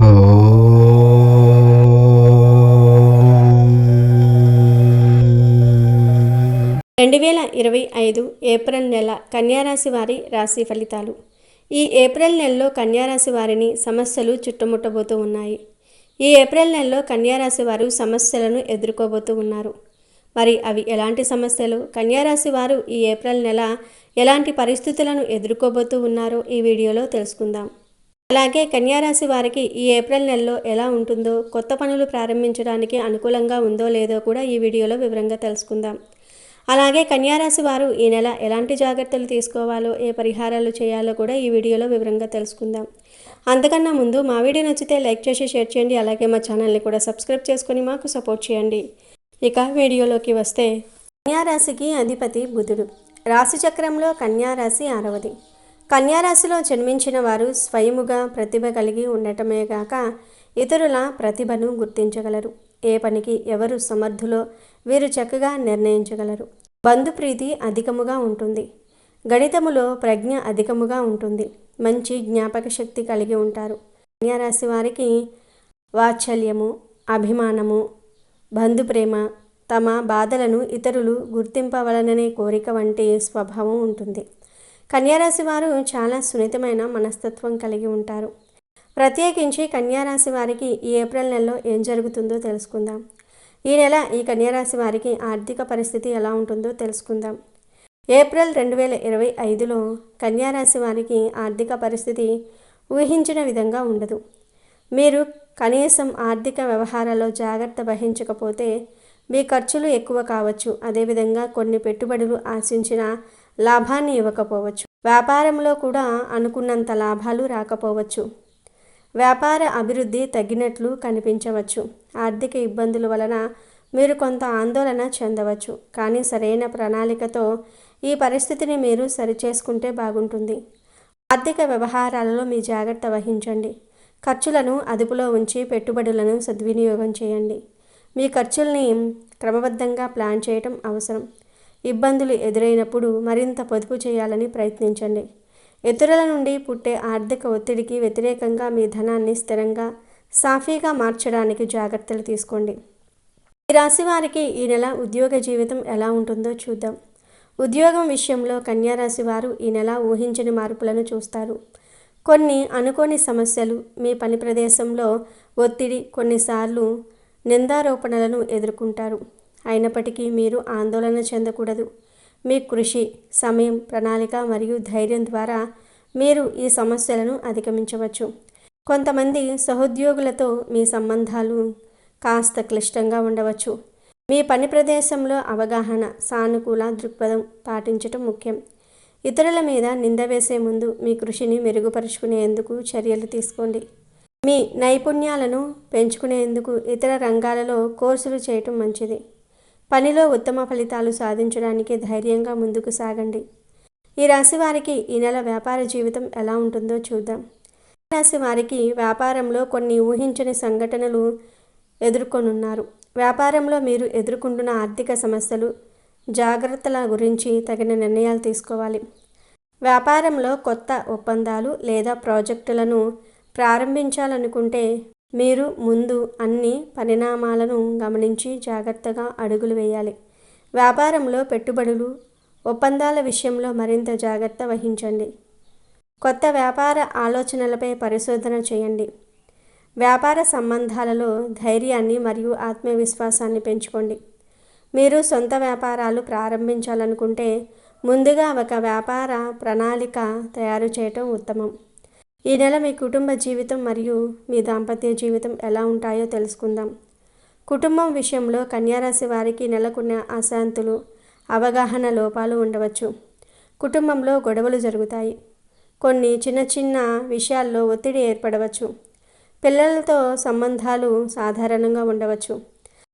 రెండు వేల ఇరవై ఐదు ఏప్రిల్ నెల కన్యారాశి వారి రాశి ఫలితాలు. ఈ ఏప్రిల్ నెలలో కన్యారాశి వారిని సమస్యలు చుట్టుముట్టబోతూ ఉన్నాయి. ఈ ఏప్రిల్ నెలలో కన్యారాశి వారు సమస్యలను ఎదుర్కోబోతూ ఉన్నారు. మరి అవి ఎలాంటి సమస్యలు? కన్యారాశి వారు ఈ ఏప్రిల్ నెల ఎలాంటి పరిస్థితులను ఎదుర్కోబోతూ ఉన్నారో ఈ వీడియోలో తెలుసుకుందాం. అలాగే కన్యారాశి వారికి ఈ ఏప్రిల్ నెలలో ఎలా ఉంటుందో కొత్త పనులు ప్రారంభించడానికి అనుకూలంగా ఉందో లేదో కూడా ఈ వీడియోలో వివరంగా తెలుసుకుందాం. అలాగే కన్యారాశి వారు ఈ నెల ఎలాంటి జాగ్రత్తలు తీసుకోవాలో ఏ పరిహారాలు చేయాలో కూడా ఈ వీడియోలో వివరంగా తెలుసుకుందాం. అంతకన్నా ముందు మా వీడియో నచ్చితే లైక్ చేసి షేర్ చేయండి. అలాగే మా ఛానల్ని కూడా సబ్స్క్రైబ్ చేసుకుని మాకు సపోర్ట్ చేయండి. ఇక వీడియోలోకి వస్తే కన్యారాశికి అధిపతి బుధుడు. రాశి చక్రంలో కన్యారాశి ఆరవది. కన్యారాశిలో జన్మించిన వారు స్వయముగా ప్రతిభ కలిగి ఉండటమే గాక ఇతరుల ప్రతిభను గుర్తించగలరు. ఏ పనికి ఎవరు సమర్థులో వీరు చక్కగా నిర్ణయించగలరు. బంధుప్రీతి అధికముగా ఉంటుంది. గణితములో ప్రజ్ఞ అధికముగా ఉంటుంది. మంచి జ్ఞాపక శక్తి కలిగి ఉంటారు. కన్యారాశి వారికి వాత్సల్యము అభిమానము బంధుప్రేమ తమ బాధలను ఇతరులు గుర్తింపవలననే కోరిక వంటి స్వభావం ఉంటుంది. కన్యారాశి వారు చాలా సున్నితమైన మనస్తత్వం కలిగి ఉంటారు. ప్రత్యేకించి కన్యారాశి వారికి ఈ ఏప్రిల్ నెలలో ఏం జరుగుతుందో తెలుసుకుందాం. ఈ నెల ఈ కన్యారాశి వారికి ఆర్థిక పరిస్థితి ఎలా ఉంటుందో తెలుసుకుందాం. ఏప్రిల్ రెండు వేల ఇరవై ఐదులో కన్యారాశి వారికి ఆర్థిక పరిస్థితి ఊహించిన విధంగా ఉండదు. మీరు కనీసం ఆర్థిక వ్యవహారాల్లో జాగ్రత్త వహించకపోతే మీ ఖర్చులు ఎక్కువ కావచ్చు. అదేవిధంగా కొన్ని పెట్టుబడులు ఆశించిన లాభాన్ని ఇవ్వకపోవచ్చు. వ్యాపారంలో కూడా అనుకున్నంత లాభాలు రాకపోవచ్చు. వ్యాపార అభివృద్ధి తగ్గినట్లు కనిపించవచ్చు. ఆర్థిక ఇబ్బందుల వలన మీరు కొంత ఆందోళన చెందవచ్చు. కానీ సరైన ప్రణాళికతో ఈ పరిస్థితిని మీరు సరిచేసుకుంటే బాగుంటుంది. ఆర్థిక వ్యవహారాలలో మీ జాగ్రత్త వహించండి. ఖర్చులను అదుపులో ఉంచి పెట్టుబడులను సద్వినియోగం చేయండి. మీ ఖర్చుల్ని క్రమబద్ధంగా ప్లాన్ చేయటం అవసరం. ఇబ్బందులు ఎదురైనప్పుడు మరింత పొదుపు చేయాలని ప్రయత్నించండి. ఇతరుల నుండి పుట్టే ఆర్థిక ఒత్తిడికి వ్యతిరేకంగా మీ ధనాన్ని స్థిరంగా సాఫీగా మార్చడానికి జాగ్రత్తలు తీసుకోండి. ఈ రాశి వారికి ఈ నెల ఉద్యోగ జీవితం ఎలా ఉంటుందో చూద్దాం. ఉద్యోగం విషయంలో కన్యారాశి వారు ఈ నెల ఊహించని మార్పులను చూస్తారు. కొన్ని అనుకోని సమస్యలు మీ పని ప్రదేశంలో ఒత్తిడి కొన్నిసార్లు నిందారోపణలను ఎదుర్కొంటారు. అయినప్పటికీ మీరు ఆందోళన చెందకూడదు. మీ కృషి సమయం ప్రణాళిక మరియు ధైర్యం ద్వారా మీరు ఈ సమస్యలను అధిగమించవచ్చు. కొంతమంది సహోద్యోగులతో మీ సంబంధాలు కాస్త క్లిష్టంగా ఉండవచ్చు. మీ పని ప్రదేశంలో అవగాహన సానుకూల దృక్పథం పాటించటం ముఖ్యం. ఇతరుల మీద నింద వేసే ముందు మీ కృషిని మెరుగుపరుచుకునేందుకు చర్యలు తీసుకోండి. మీ నైపుణ్యాలను పెంచుకునేందుకు ఇతర రంగాలలో కోర్సులు చేయటం మంచిది. పనిలో ఉత్తమ ఫలితాలు సాధించడానికి ధైర్యంగా ముందుకు సాగండి. ఈ రాశి వారికి ఈ నెల వ్యాపార జీవితం ఎలా ఉంటుందో చూద్దాం. రాశి వారికి వ్యాపారంలో కొన్ని ఊహించని సంఘటనలు ఎదుర్కొనున్నారు. వ్యాపారంలో మీరు ఎదుర్కొంటున్న ఆర్థిక సమస్యలు జాగ్రత్తల గురించి తగిన నిర్ణయాలు తీసుకోవాలి. వ్యాపారంలో కొత్త ఒప్పందాలు లేదా ప్రాజెక్టులను ప్రారంభించాలనుకుంటే మీరు ముందు అన్ని పరిణామాలను గమనించి జాగ్రత్తగా అడుగులు వేయాలి. వ్యాపారంలో పెట్టుబడులు ఒప్పందాల విషయంలో మరింత జాగ్రత్త వహించండి. కొత్త వ్యాపార ఆలోచనలపై పరిశోధన చేయండి. వ్యాపార సంబంధాలలో ధైర్యాన్ని మరియు ఆత్మవిశ్వాసాన్ని పెంచుకోండి. మీరు సొంత వ్యాపారాలు ప్రారంభించాలనుకుంటే ముందుగా ఒక వ్యాపార ప్రణాళిక తయారు చేయటం ఉత్తమం. ఈ నెల మీ కుటుంబ జీవితం మరియు మీ దాంపత్య జీవితం ఎలా ఉంటాయో తెలుసుకుందాం. కుటుంబం విషయంలో కన్యారాశి వారికి నెలకొన్న అశాంతులు అవగాహన లోపాలు ఉండవచ్చు. కుటుంబంలో గొడవలు జరుగుతాయి. కొన్ని చిన్న చిన్న విషయాల్లో ఒత్తిడి ఏర్పడవచ్చు. పిల్లలతో సంబంధాలు సాధారణంగా ఉండవచ్చు.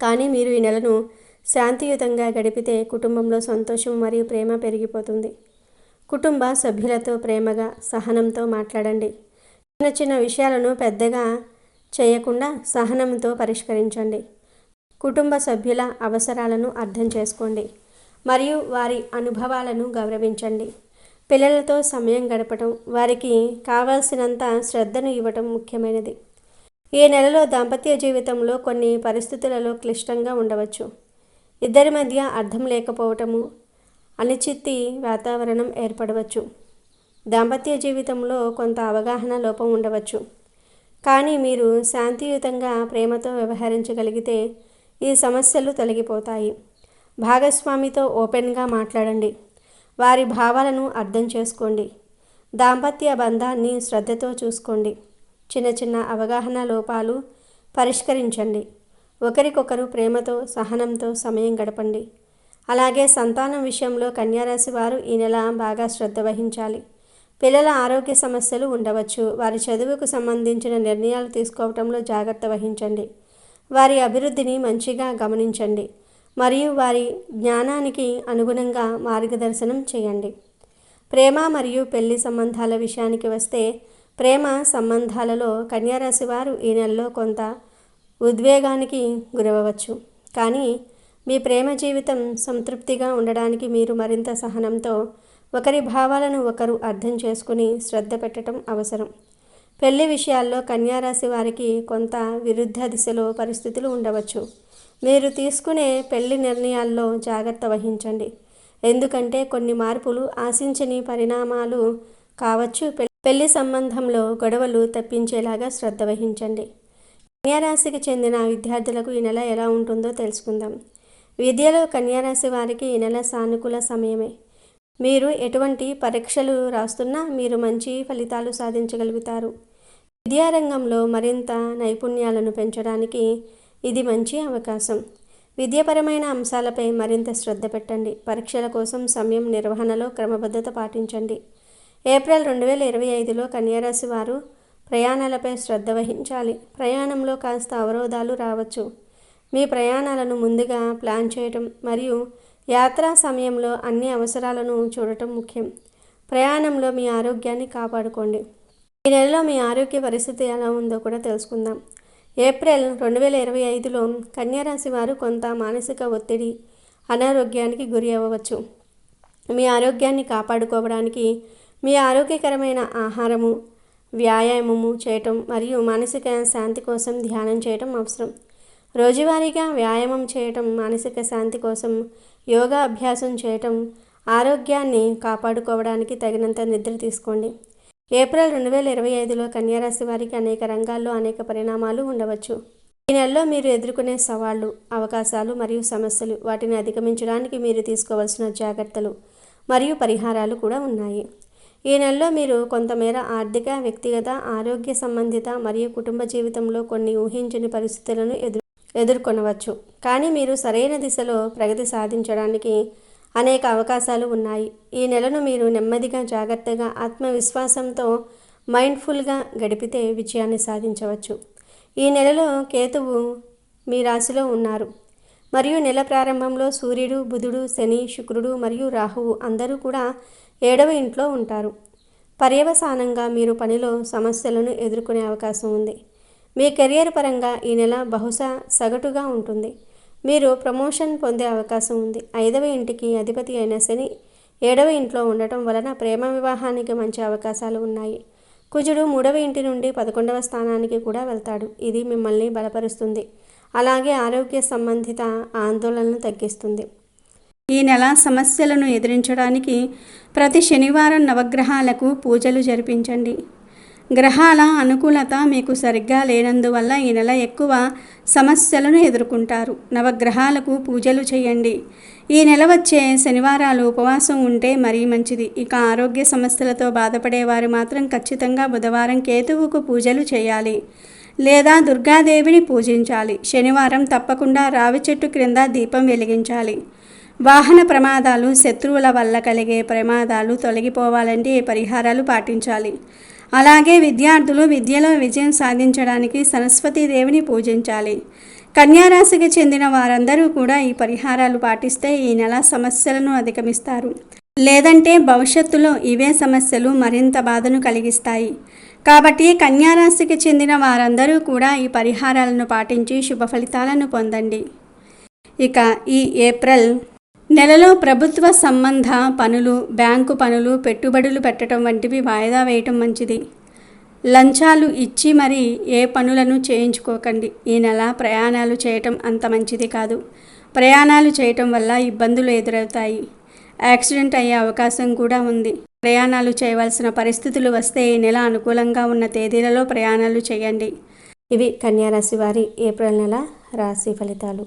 కానీ మీరు ఈ నెలను శాంతియుతంగా గడిపితే కుటుంబంలో సంతోషం మరియు ప్రేమ పెరిగిపోతుంది. కుటుంబ సభ్యులతో ప్రేమగా సహనంతో మాట్లాడండి. చిన్న చిన్న విషయాలను పెద్దగా చేయకుండా సహనంతో పరిష్కరించండి. కుటుంబ సభ్యుల అవసరాలను అర్థం చేసుకోండి. మరియు వారి అనుభవాలను గౌరవించండి. పిల్లలతో సమయం గడపటం వారికి కావాల్సినంత శ్రద్ధను ఇవ్వటం ముఖ్యమైనది. ఈ నెలలో దాంపత్య జీవితంలో కొన్ని పరిస్థితులలో క్లిష్టంగా ఉండవచ్చు. ఇద్దరి మధ్య అర్థం లేకపోవటము అనిచిత్తి వాతావరణం ఏర్పడవచ్చు. దాంపత్య జీవితంలో కొంత అవగాహన లోపం ఉండవచ్చు. కానీ మీరు శాంతియుతంగా ప్రేమతో వ్యవహరించగలిగితే ఈ సమస్యలు తొలగిపోతాయి. భాగస్వామితో ఓపెన్గా మాట్లాడండి. వారి భావాలను అర్థం చేసుకోండి. దాంపత్య బంధాన్ని శ్రద్ధతో చూసుకోండి. చిన్న చిన్న అవగాహన లోపాలు పరిష్కరించండి. ఒకరికొకరు ప్రేమతో సహనంతో సమయం గడపండి. అలాగే సంతానం విషయంలో కన్యారాశి వారు ఈ నెల బాగా శ్రద్ధ వహించాలి. పిల్లల ఆరోగ్య సమస్యలు ఉండవచ్చు. వారి చదువుకు సంబంధించిన నిర్ణయాలు తీసుకోవటంలో జాగ్రత్త వహించండి. వారి అభివృద్ధిని మంచిగా గమనించండి. మరియు వారి జ్ఞానానికి అనుగుణంగా మార్గదర్శనం చేయండి. ప్రేమ మరియు పెళ్ళి సంబంధాల విషయానికి వస్తే ప్రేమ సంబంధాలలో కన్యారాశి వారు ఈ నెలలో కొంత ఉద్వేగానికి గురవ్వచ్చు. కానీ మీ ప్రేమ జీవితం సంతృప్తిగా ఉండడానికి మీరు మరింత సహనంతో ఒకరి భావాలను ఒకరు అర్థం చేసుకుని శ్రద్ధ పెట్టడం అవసరం. పెళ్ళి విషయాల్లో కన్యారాశి వారికి కొంత విరుద్ధ దిశలో పరిస్థితులు ఉండవచ్చు. మీరు తీసుకునే పెళ్ళి నిర్ణయాల్లో జాగ్రత్త వహించండి. ఎందుకంటే కొన్ని మార్పులు ఆశించని పరిణామాలు కావచ్చు. పెళ్ళి సంబంధంలో గొడవలు తప్పించేలాగా శ్రద్ధ వహించండి. కన్యారాశికి చెందిన విద్యార్థులకు ఈ నెల ఎలా ఉంటుందో తెలుసుకుందాం. విద్యలో కన్యారాశి వారికి ఈ నెల సానుకూల సమయమే. మీరు ఎటువంటి పరీక్షలు రాస్తున్నా మీరు మంచి ఫలితాలు సాధించగలుగుతారు. విద్యారంగంలో మరింత నైపుణ్యాలను పెంచడానికి ఇది మంచి అవకాశం. విద్యాపరమైన అంశాలపై మరింత శ్రద్ధ పెట్టండి. పరీక్షల కోసం సమయం నిర్వహణలో క్రమబద్ధత పాటించండి. ఏప్రిల్ రెండు వేల ఇరవై ఐదులో కన్యారాశి వారు ప్రయాణాలపై శ్రద్ధ వహించాలి. ప్రయాణంలో కాస్త అవరోధాలు రావచ్చు. మీ ప్రయాణాలను ముందుగా ప్లాన్ చేయటం మరియు యాత్రా సమయంలో అన్ని అవసరాలను చూడటం ముఖ్యం. ప్రయాణంలో మీ ఆరోగ్యాన్ని కాపాడుకోండి. ఈ నెలలో మీ ఆరోగ్య పరిస్థితి ఎలా ఉందో కూడా తెలుసుకుందాం. ఏప్రిల్ రెండు వేల ఇరవై ఐదులో కన్యారాశి వారు కొంత మానసిక ఒత్తిడి అనారోగ్యానికి గురి అవ్వవచ్చు. మీ ఆరోగ్యాన్ని కాపాడుకోవడానికి మీ ఆరోగ్యకరమైన ఆహారము వ్యాయామము చేయటం మరియు మానసిక శాంతి కోసం ధ్యానం చేయటం అవసరం. రోజువారీగా వ్యాయామం చేయటం మానసిక శాంతి కోసం యోగా అభ్యాసం చేయటం ఆరోగ్యాన్ని కాపాడుకోవడానికి తగినంత నిద్ర తీసుకోండి. ఏప్రిల్ రెండు వేల ఇరవై ఐదులో కన్యారాశి వారికి అనేక రంగాల్లో అనేక పరిణామాలు ఉండవచ్చు. ఈ నెలలో మీరు ఎదుర్కొనే సవాళ్ళు అవకాశాలు మరియు సమస్యలు వాటిని అధిగమించడానికి మీరు తీసుకోవాల్సిన జాగ్రత్తలు మరియు పరిహారాలు కూడా ఉన్నాయి. ఈ నెలలో మీరు కొంతమేర ఆర్థిక వ్యక్తిగత ఆరోగ్య సంబంధిత మరియు కుటుంబ జీవితంలో కొన్ని ఊహించని పరిస్థితులను ఎదురు ఎదుర్కొనవచ్చు. కానీ మీరు సరైన దిశలో ప్రగతి సాధించడానికి అనేక అవకాశాలు ఉన్నాయి. ఈ నెలను మీరు నెమ్మదిగా జాగ్రత్తగా ఆత్మవిశ్వాసంతో మైండ్ఫుల్గా గడిపితే విజయాన్ని సాధించవచ్చు. ఈ నెలలో కేతువు మీ రాశిలో ఉన్నారు. మరియు నెల ప్రారంభంలో సూర్యుడు బుధుడు శని శుక్రుడు మరియు రాహువు అందరూ కూడా ఏడవ ఇంట్లో ఉంటారు. పర్యవసానంగా మీరు పనిలో సమస్యలను ఎదుర్కొనే అవకాశం ఉంది. మీ కెరియర్ పరంగా ఈ నెల బహుశా సగటుగా ఉంటుంది. మీరు ప్రమోషన్ పొందే అవకాశం ఉంది. ఐదవ ఇంటికి అధిపతి అయిన శని ఏడవ ఇంట్లో ఉండటం వలన ప్రేమ వివాహానికి మంచి అవకాశాలు ఉన్నాయి. కుజుడు మూడవ ఇంటి నుండి పదకొండవ స్థానానికి కూడా వెళ్తాడు. ఇది మిమ్మల్ని బలపరుస్తుంది. అలాగే ఆరోగ్య సంబంధిత ఆందోళనను తగ్గిస్తుంది. ఈ నెల సమస్యలను ఎదిరించడానికి ప్రతి శనివారం నవగ్రహాలకు పూజలు జరిపించండి. గ్రహాల అనుకూలత మీకు సరిగ్గా లేనందువల్ల ఈ నెల ఎక్కువ సమస్యలను ఎదుర్కొంటారు. నవగ్రహాలకు పూజలు చేయండి. ఈ నెల వచ్చే శనివారాలు ఉపవాసం ఉంటే మరీ మంచిది. ఇక ఆరోగ్య సమస్యలతో బాధపడేవారు మాత్రం ఖచ్చితంగా బుధవారం కేతువుకు పూజలు చేయాలి. లేదా దుర్గాదేవిని పూజించాలి. శనివారం తప్పకుండా రావి చెట్టు క్రింద దీపం వెలిగించాలి. వాహన ప్రమాదాలు శత్రువుల వల్ల కలిగే ప్రమాదాలు తొలగిపోవాలంటే పరిహారాలు పాటించాలి. అలాగే విద్యార్థులు విద్యలో విజయం సాధించడానికి సరస్వతీదేవిని పూజించాలి. కన్యారాశికి చెందిన వారందరూ కూడా ఈ పరిహారాలు పాటిస్తే ఈ నెల సమస్యలను అధిగమిస్తారు. లేదంటే భవిష్యత్తులో ఇవే సమస్యలు మరింత బాధను కలిగిస్తాయి. కాబట్టి కన్యారాశికి చెందిన వారందరూ కూడా ఈ పరిహారాలను పాటించి శుభ ఫలితాలను పొందండి. ఇక ఈ ఏప్రిల్ నెలలో ప్రభుత్వ సంబంధ పనులు బ్యాంకు పనులు పెట్టుబడులు పెట్టడం వంటివి వాయిదా వేయటం మంచిది. లంచాలు ఇచ్చి మరి ఏ పనులను చేయించుకోకండి. ఈ నెల ప్రయాణాలు చేయటం అంత మంచిది కాదు. ప్రయాణాలు చేయటం వల్ల ఇబ్బందులు ఎదురవుతాయి. యాక్సిడెంట్ అయ్యే అవకాశం కూడా ఉంది. ప్రయాణాలు చేయవలసిన పరిస్థితులు వస్తే ఈ నెల అనుకూలంగా ఉన్న తేదీలలో ప్రయాణాలు చేయండి. ఇవి కన్యారాశి వారి ఏప్రిల్ నెల రాశి ఫలితాలు.